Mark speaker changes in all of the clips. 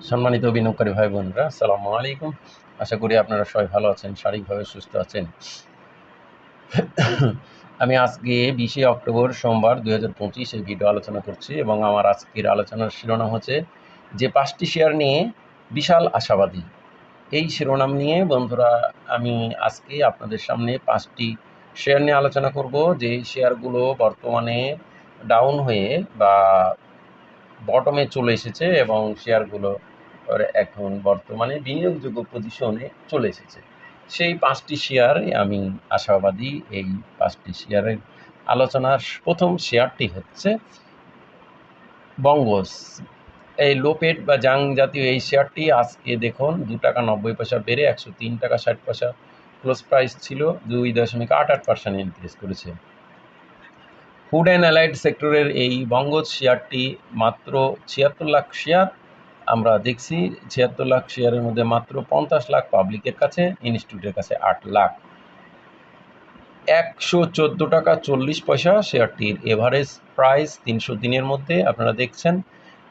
Speaker 1: সম্মানিত বিনিয়োগকারী ভাই বোনরা আসসালামু আলাইকুম। আশা করি আপনারা সবাই ভালো আছেন, শারীরিকভাবে সুস্থ আছেন। আমি আজকে বিশে অক্টোবর সোমবার দুই হাজার পঁচিশ ভিডিও আলোচনা করছি এবং আমার আজকের আলোচনার শিরোনাম হচ্ছে, যে পাঁচটি শেয়ার নিয়ে বিশাল আশাবাদী। এই শিরোনাম নিয়ে বন্ধুরা, আমি আজকে আপনাদের সামনে পাঁচটি শেয়ার নিয়ে আলোচনা করব। যে শেয়ারগুলো বর্তমানে ডাউন হয়ে বা বটমে চলে এসেছে এবং শেয়ারগুলো এখন বর্তমানে বিনিয়োগযোগ্য পজিশনে চলে এসেছে। সেই পাঁচটি শেয়ার আমি আশাবাদী এই পাঁচটি শেয়ারের আলোচনার প্রথম শেয়ারটি হচ্ছে বঙ্গস। এই লোপেট বা জাং জাতীয় এই শেয়ারটি আজকে দেখুন দু টাকা নব্বই পয়সা বেড়ে একশো তিন টাকা ষাট পয়সা ক্লোজ প্রাইস ছিল, দুই দশমিক আট আট পার্সেন্ট ইনক্রিজ করেছে। ফুড অ্যান্ড অ্যালাইড সেক্টরের এই বঙ্গজ শেয়ারটি মাত্র ছিয়াত্তর লাখ শেয়ার আমরা দেখছি ছিয়াত্তর লাখ শেয়ারের মধ্যে মাত্র পঞ্চাশ লাখ পাবলিকের কাছে, ইনস্টিটিউটের কাছে আট লাখ। একশো চোদ্দ টাকা চল্লিশ পয়সা শেয়ারটির এভারেজ প্রাইস তিনশো দিনের মধ্যে আপনারা দেখছেন।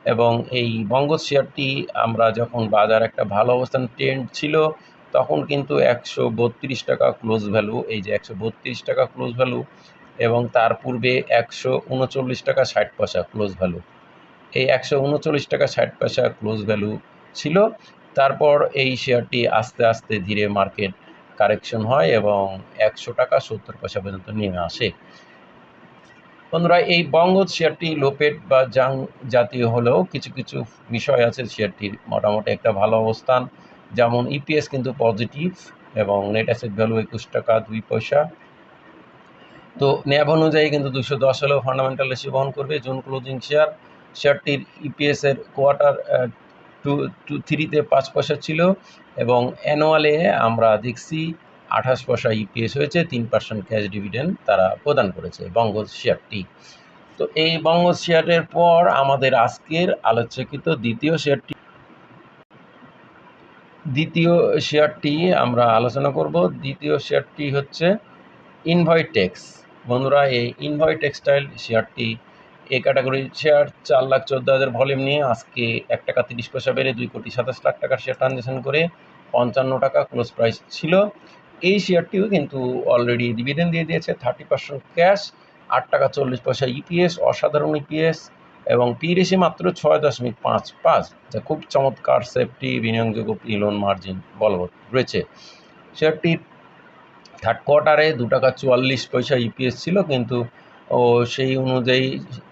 Speaker 1: এবং এই বঙ্গজ শেয়ারটি আমরা যখন বাজার একটা ভালো অবস্থান ট্রেন্ড ছিল, তখন কিন্তু একশো বত্রিশ টাকা ক্লোজ ভ্যালু এই যে একশো বত্রিশ টাকা ক্লোজ ভ্যালু এবং তার পূর্বে একশো উনচল্লিশ টাকা ষাট পয়সা ক্লোজ ভ্যালু এই একশো উনচল্লিশ টাকা ষাট পয়সা ক্লোজ ভ্যালু ছিল। তারপর এই শেয়ারটি আস্তে আস্তে ধীরে মার্কেট কারেকশন হয় এবং একশো টাকা সত্তর পয়সা পর্যন্ত নেমে আসে। বন্ধুরা, এই বঙ্গজ শেয়ারটি লোপেট বা জাং জাতীয় হলেও কিছু কিছু বিষয় আছে শেয়ারটির মোটামুটি একটা ভালো অবস্থান। যেমন ইপিএস কিন্তু পজিটিভ এবং নেট অ্যাসেট ভ্যালু একুশ টাকা দুই পয়সা। তো ন্যাব অনুযায়ী কিন্তু দুশো দশ হলেও ফান্ডামেন্টাল রেশিও বহন করবে জুন ক্লোজিং শেয়ার শেয়ারটির ইপিএসের কোয়ার্টার টু টু, থ্রিতে পাঁচ পয়সা ছিল এবং অ্যানুয়ালে আমরা দেখছি আঠাশ পয়সা ইপিএস হয়েছে, তিন পার্সেন্ট ক্যাশ ডিভিডেন্ড তারা প্রদান করেছে বঙ্গজ শেয়ারটি। তো এই বঙ্গজ শেয়ারের পর আমাদের আজকের আলোচকিত দ্বিতীয় শেয়ারটি দ্বিতীয় শেয়ারটি আমরা আলোচনা করব। দ্বিতীয় শেয়ারটি হচ্ছে ইনভয়টেক্স বন্ধুরা, এই ইনভয় টেক্সটাইল শেয়ারটি এই ক্যাটাগরির শেয়ার চার লাখ চোদ্দ হাজার ভলিউম নিয়ে আজকে এক টাকা তিরিশ পয়সা বেড়ে দুই কোটি সাতাশ লাখ টাকার শেয়ার ট্রানজ্যাকশন করে পঞ্চান্ন টাকা ক্লোজ প্রাইস ছিল। এই শেয়ারটিও কিন্তু অলরেডি ডিভিডেন্ড দিয়ে দিয়েছে থার্টি পার্সেন্ট ক্যাশ আট টাকা চল্লিশ পয়সা ইপিএস অসাধারণ ইপিএস এবং পি রেসি মাত্র ছয় দশমিক পাঁচ পাঁচ, যা খুব চমৎকার সেফটি বিনিয়োগযোগ্য লোন মার্জিন বলবৎ রয়েছে। শেয়ারটির থার্ড কোয়ার্টারে দু টাকা চুয়াল্লিশ পয়সা ইপিএস ছিল, কিন্তু ও সেই অনুযায়ী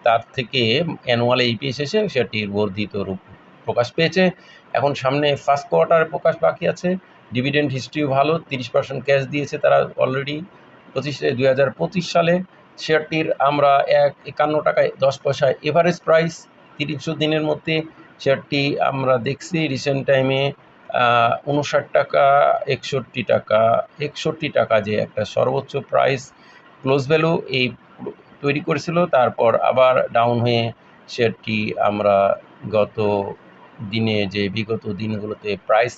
Speaker 1: তার থেকে অ্যানুয়ালে ইপিএস এসে সেটির বর্ধিত রূপ প্রকাশ পেয়েছে। এখন সামনে ফার্স্ট কোয়ার্টারে প্রকাশ বাকি আছে। ডিভিডেন্ড হিস্ট্রিও ভালো, তিরিশ পার্সেন্ট ক্যাশ দিয়েছে তারা অলরেডি পঁচিশে দুই হাজার পঁচিশ সালে। শেয়ারটির আমরা এক একান্ন টাকায় দশ পয়সায় এভারেজ প্রাইস তিরিশ দিনের মধ্যে। শেয়ারটি আমরা দেখছি রিসেন্ট টাইমে উনষাট টাকা, একষট্টি টাকা একষট্টি টাকা যে একটা সর্বোচ্চ প্রাইস ক্লোজ ভ্যালু এই তৈরি করেছিল, তারপর আবার ডাউন হয়ে শেয়ারটি আমরা গত দিনে যে বিগত দিনগুলোতে প্রাইস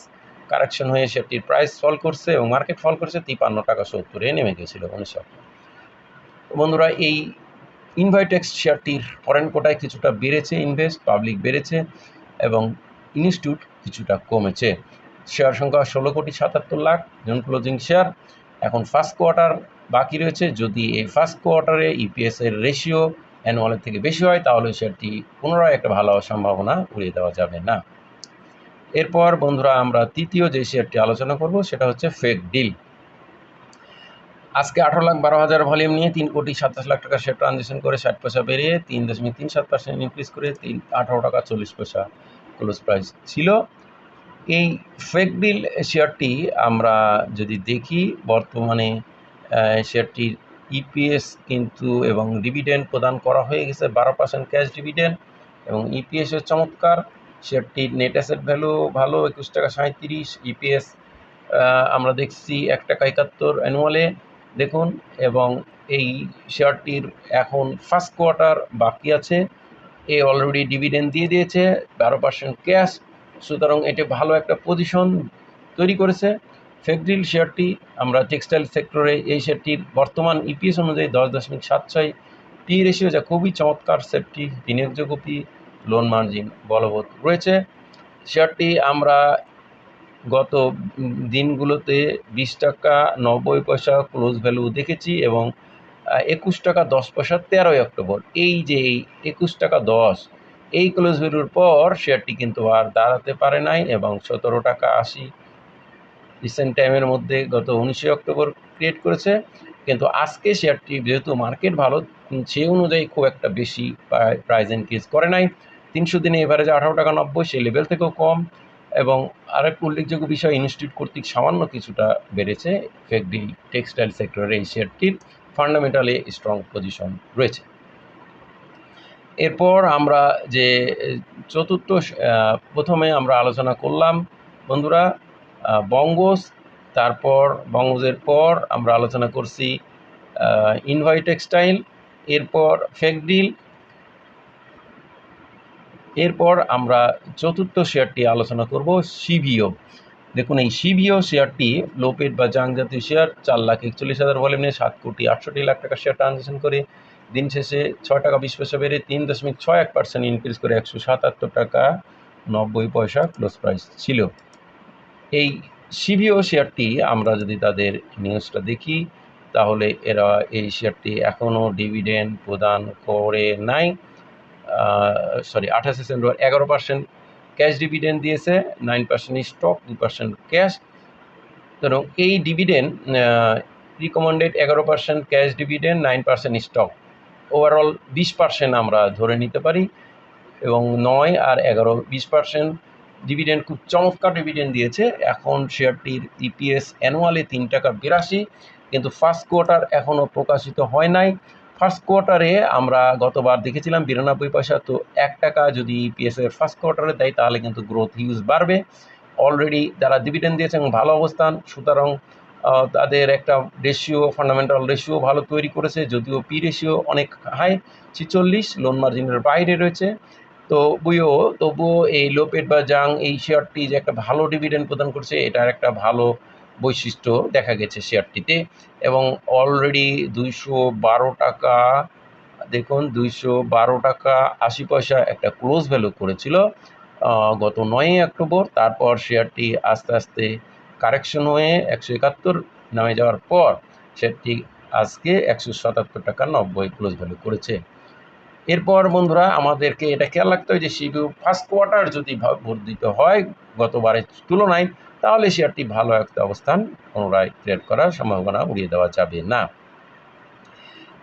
Speaker 1: কারেকশন হয়ে শেয়ারটির প্রাইস ফল করছে এবং মার্কেট ফল করছে তিপান্ন টাকা সত্তরে নেমে গেছিল উনিশশো বন্ধুরা, এই ইনভাইটেক্স শেয়ারটির ফরেন কোটায় কিছুটা বেড়েছে ইনভেস্ট পাবলিক বেড়েছে এবং ইনস্টিটিউট কিছুটা কমেছে। শেয়ার সংখ্যা ষোলো কোটি সাতাত্তর লাখ, জন ক্লোজিং শেয়ার এখন ফার্স্ট কোয়ার্টার বাকি রয়েছে। যদি এই ফার্স্ট কোয়ার্টারে ইপিএসের রেশিও অ্যানুয়ালের থেকে বেশি হয়, তাহলে শেয়ারটি পুনরায় একটা ভালো সম্ভাবনা উড়িয়ে দেওয়া যাবে না। এরপর বন্ধুরা, আমরা তৃতীয় যে শেয়ারটি আলোচনা করব, সেটা হচ্ছে ফেক ডিল আজকে আঠারো লাখ বারো হাজার ভলিউম নিয়ে তিন কোটি সাতাশ লাখ টাকা শেয়ার ট্রানজেকশন করে ষাট পয়সা বেড়ে তিন দশমিক তিন সাত পার্সেন্ট ইনক্রিজ করে তিন আঠারো টাকা চল্লিশ পয়সা ক্লোজ প্রাইস ছিল। এই ফেক ডিল শেয়ারটি আমরা যদি দেখি, বর্তমানে শেয়ারটির ইপিএস কিন্তু এবং ডিভিডেন্ড প্রদান করা হয়ে গেছে বারো পার্সেন্ট ক্যাশ ডিভিডেন্ড এবং ইপিএসের চমৎকার। শেয়ারটির নেট অ্যাসেট ভ্যালু ভালো, একুশ টাকা সাঁত্রিশ ইপিএস আমরা দেখছি এক টাকা একাত্তর অ্যানুয়ালে দেখুন, এবং এই শেয়ারটির এখন ফার্স্ট কোয়ার্টার বাকি আছে। এ অলরেডি ডিভিডেন্ড দিয়ে দিয়েছে, বারো পার্সেন্ট ক্যাশ সুতরাং এটি ভালো একটা পজিশন তৈরি করেছে। ফেকড্রিল শেয়ারটি আমরা টেক্সটাইল সেক্টরে এই শেয়ারটির বর্তমান ইপিএস অনুযায়ী দশ দশমিক সাত ছয় পি রেশিও যা খুবই চমৎকার সেফটি বিনিয়োগযোগ্য পি লোন মার্জিন বলবৎ রয়েছে। শেয়ারটি আমরা গত দিনগুলোতে বিশ টাকা নব্বই পয়সা ক্লোজ ভ্যালু দেখেছি এবং একুশ টাকা দশ পয়সা তেরোই অক্টোবর। এই যে এই একুশ টাকা দশ এই ক্লোজ ভ্যালুর পর শেয়ারটি কিন্তু আর দাঁড়াতে পারে নাই এবং সতেরো টাকা আশি রিসেন্ট টাইমের মধ্যে গত উনিশে অক্টোবর ক্রিয়েট করেছে। কিন্তু আজকে শেয়ারটি যেহেতু মার্কেট ভালো, সে অনুযায়ী খুব একটা বেশি প্রাইস ইনক্রিজ করে নাই। তিনশো দিনে এভারেজ আঠারো টাকা নব্বই, সেই লেভেল থেকেও কম এবং আরেক উল্লেখযোগ্য বিষয় ইনস্টিটিউট কর্তৃক সামান্য কিছুটা বেড়েছে। ফেকডি টেক্সটাইল সেক্টরের এই শেয়ারটির ফান্ডামেন্টালি স্ট্রং পজিশন রয়েছে। এরপর আমরা যে, চতুর্থ প্রথমে আমরা আলোচনা করলাম, বন্ধুরা বঙ্গস, তারপর বঙ্গজের পর আমরা আলোচনা করছি ইনভাই টেক্সটাইল, এরপর ফেকডিল, এরপর আমরা চতুর্থ শেয়ারটি আলোচনা করব সিভিও দেখুন, এই সিভিও শেয়ারটি লোপেড বা জাং জাতীয় শেয়ার চার লাখ একচল্লিশ হাজার ভলিউম নিয়ে সাত কোটি আটষট্টি লাখ টাকা শেয়ার ট্রানজেকশন করে দিন শেষে ছ টাকা বিশ পয়সা বেড়ে তিন দশমিক ছয় এক পার্সেন্ট ইনক্রিজ করে একশো সাতাত্তর টাকা নব্বই পয়সা ক্লোজ প্রাইস ছিল। এই সিভিও শেয়ারটি আমরা যদি তাদের নিউজটা দেখি, তাহলে এরা এই শেয়ারটি এখনও ডিভিডেন্ড প্রদান করে নাই। সরি আঠাশে সেপ্টেম্বর এগারো পার্সেন্ট ক্যাশ ডিভিডেন্ড দিয়েছে নাইন পার্সেন্ট স্টক দু পার্সেন্ট ক্যাশ এবং এই ডিভিডেন্ড রিকমেন্ডেড এগারো percent cash dividend nine percent stock overall বিশ পার্সেন্ট আমরা ধরে নিতে পারি এবং নয় আর এগারো বিশ পার্সেন্ট ডিভিডেন্ড খুব চমৎকার ডিভিডেন্ড দিয়েছে। এখন শেয়ারটির ইপিএস অ্যানুয়ালি তিন টাকা বিরাশি, কিন্তু ফার্স্ট কোয়ার্টার এখনও প্রকাশিত হয় নাই। ফার্স্ট কোয়ার্টারে আমরা গতবার দেখেছিলাম বিরানব্বই পয়সা, তো এক টাকা যদি ইপিএসের ফার্স্ট কোয়ার্টারে দেয়, তাহলে কিন্তু গ্রোথ হিউজ বাড়বে। অলরেডি যারা ডিভিডেন্ড দিয়েছে এবং ভালো অবস্থান, সুতরাং তাদের একটা রেশিও ফান্ডামেন্টাল রেশিও ভালো তৈরি করেছে, যদিও পি রেশিও অনেক হাই ছিচল্লিশ লোন মার্জিনের বাইরে রয়েছে। তো বুইও, তবুও এই লোপেট বা জাং এই শেয়ারটি যে একটা ভালো ডিভিডেন্ড প্রদান করছে, এটার একটা ভালো বৈশিষ্ট্য দেখা গেছে শেয়ারটিতে এবং অলরেডি দুইশো বারো টাকা, দেখুন, দুইশো বারো টাকা আশি পয়সা একটা ক্লোজ ভ্যালু করেছিল গত নয়ই অক্টোবর। তারপর শেয়ারটি আস্তে আস্তে কারেকশন হয়ে একশো একাত্তর নামে যাওয়ার পর সেটি আজকে একশো সাতাত্তর টাকা নব্বই ক্লোজ ভ্যালু করেছে। এরপর বন্ধুরা, আমাদেরকে এটা খেয়াল রাখতে হয় যে সিবিউ ফার্স্ট কোয়ার্টার যদি বর্ধিত হয় গতবারের তুলনায়, তাহলে শেয়ারটি ভালো একটা অবস্থান পুনরায় ট্রেড করার সম্ভাবনা উড়িয়ে দেওয়া যাবে না।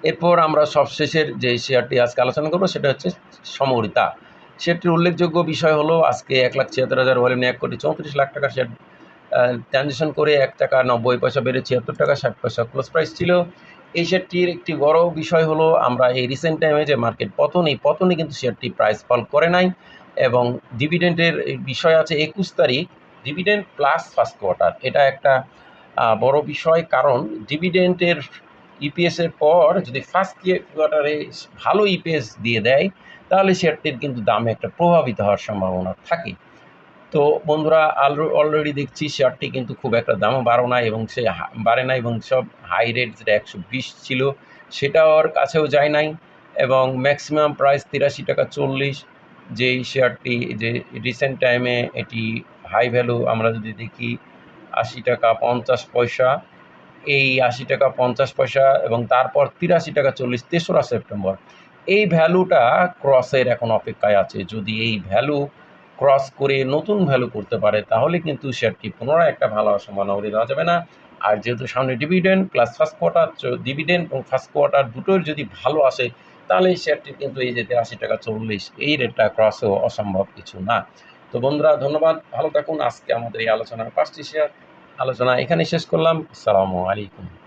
Speaker 1: এরপর আমরা সবশেষের যে শেয়ারটি আজকে আলোচনা করব, সেটা হচ্ছে সমরিতা। শেয়ারটির উল্লেখযোগ্য বিষয় হলো, আজকে এক লাখ ছিয়াত্তর হাজার ভলিউম এক কোটি চৌত্রিশ লাখ টাকা শেয়ার ট্রানজেকশন করে এক টাকা নব্বই পয়সা বেড়ে ছিয়াত্তর টাকা, ষাট পয়সা ক্লোজ প্রাইস ছিল। এই শেয়ারটির একটি বড় বিষয় হলো, আমরা এই রিসেন্ট টাইমে যে মার্কেট পতন, এই পতনে কিন্তু শেয়ারটি প্রাইস ফল করে নাই এবং ডিভিডেন্টের বিষয় আছে একুশ তারিখ ডিভিডেন্ড প্লাস ফার্স্ট কোয়ার্টার এটা একটা বড় বিষয় কারণ ডিভিডেন্টের ইপিএসের পর যদি ফার্স্ট কোয়ার্টারে ভালো ইপিএস দিয়ে দেয়, তাহলে শেয়ারটির কিন্তু দামে একটা প্রভাবিত হওয়ার সম্ভাবনা থাকে। তো বন্ধুরা অলরেডি দেখছি শেয়ারটি কিন্তু খুব একটা দামও বাড়ো না এবং সে বাড়ে না এবং সব হাই রেট যেটা একশো বিশ ছিল সেটা ওর কাছেও যায় নাই এবং ম্যাক্সিমাম প্রাইস তিরাশি টাকা চল্লিশ। যেই শেয়ারটি যে রিসেন্ট টাইমে এটি হাই ভ্যালু আমরা যদি দেখি আশি টাকা পঞ্চাশ পয়সা, এই আশি টাকা পঞ্চাশ পয়সা এবং তারপর তিরাশি টাকা চল্লিশ, তেসরা সেপ্টেম্বর, এই ভ্যালুটা ক্রসের এখন অপেক্ষায় আছে। যদি এই ভ্যালু ক্রস করে নতুন ভ্যালু করতে পারে, তাহলে কিন্তু শেয়ারটি পুনরায় একটা ভালো সম্ভাবনা দেওয়া যাবে না। আর যেহেতু সামনে dividend plus first quarter dividend এবং ফার্স্ট কোয়ার্টার দুটোর যদি ভালো আসে, তাহলে এই শেয়ারটির কিন্তু এই যে তিরাশি টাকা চল্লিশ, এই রেটটা ক্রসেও অসম্ভব কিছু না। তো বন্ধুরা, ধন্যবাদ। ভালো থাকুন। আজকে আমাদের এই আলোচনার পাঁচটি শেয়ার আলোচনা এখানে শেষ করলাম। আসসালামু আলাইকুম।